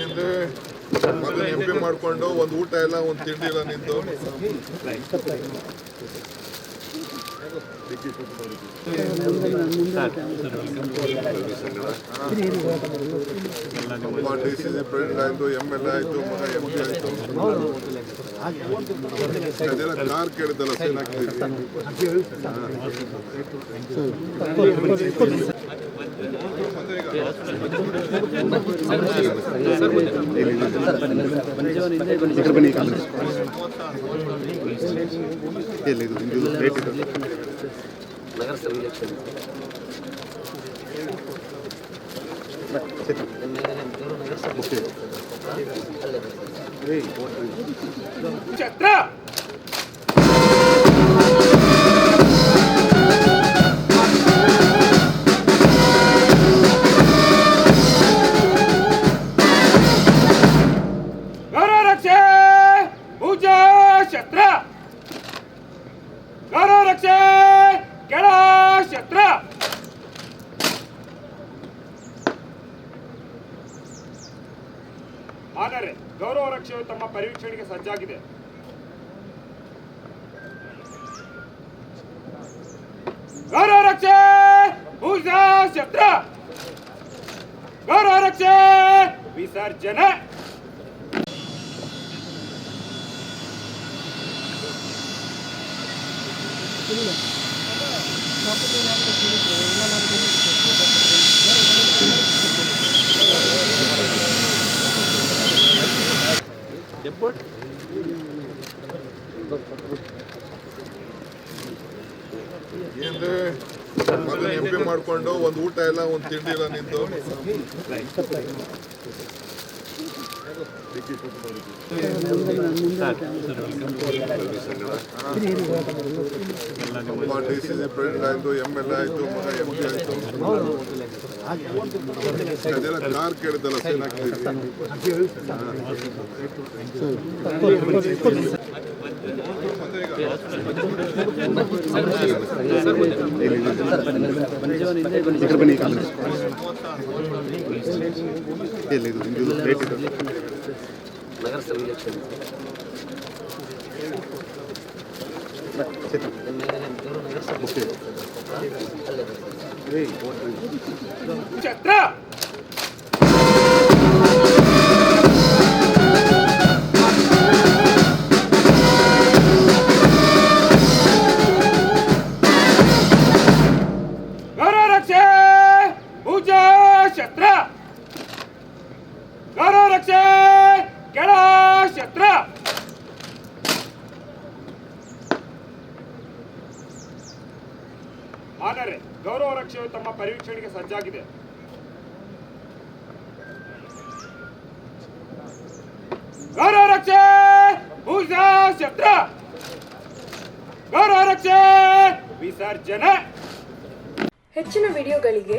ಏನ್ರಿ ಮೊದಲು M P ಮಾಡ್ಕೊಂಡು ಒಂದು ಊಟ ಇಲ್ಲ ಒಂದು ತಿಂಡಿ ಇಲ್ಲ ನಮ್ಮ ಡಿ ಸಿ ಪ್ರೆಸಿಡೆಂಟ್ ಆಯಿತು ಎಂ ಎಲ್ ಎ ಆಯಿತು ಮಗ ಎಂ ಪಿ ಆಯಿತು ಕಾರ್ ಕೇಳಿದ್ದಲ್ಲ ಸೇನಾಗ್ತೀವಿ ಇಲ್ಲ ಇದು ನಗರಸಭೆ ಎಲೆಕ್ಷನ್ ಓಕೆ ಛತ್ರ ಗೌರವ ರಕ್ಷೆ ಪೂಜಾ ಶಸ್ತ್ರ ಗೌರವ ರಕ್ಷೆ ಆದರೆ ಗೌರವ ರಕ್ಷೆಯು ತಮ್ಮ ಪರಿವೀಕ್ಷಣೆಗೆ ಸಜ್ಜಾಗಿದೆ ಗೌರವ ರಕ್ಷೆ ಪೂಜಾ ಶಸ್ತ್ರ ಗೌರವ ರಕ್ಷೆ ವಿಸರ್ಜನೆ ಪಿ ಮಾಡ್ಕೊಂಡು ಒಂದು ಊಟ ಇಲ್ಲ ಒಂದು ತಿಂಡಿ ಇಲ್ಲ ನಿಂದು. ಸಿ ಸಿ ಪ್ರೆಸಿಡೆಂಟ್ ಆಯ್ತು ಕಾರ್ ಕೇಳಿದ್ದಲ್ಲ ఇక్కడ పని లేదు నగర సభ ఎలక్షన్ ఓకే చత్ర ಶಸ್ತ್ರ ಗೌರವ ರಕ್ಷೆ ಕೆಳ ಶಸ್ತ್ರ ಆದರೆ ಗೌರವ ರಕ್ಷೆಯು ತಮ್ಮ ಪರಿವೀಕ್ಷಣೆಗೆ ಸಜ್ಜಾಗಿದೆ. ಗೌರವ ರಕ್ಷೆ ಪೂಜಾ ಶಸ್ತ್ರ ಗೌರವ ರಕ್ಷೆ ವಿಸರ್ಜನೆ. ಹೆಚ್ಚಿನ ವಿಡಿಯೋಗಳಿಗೆ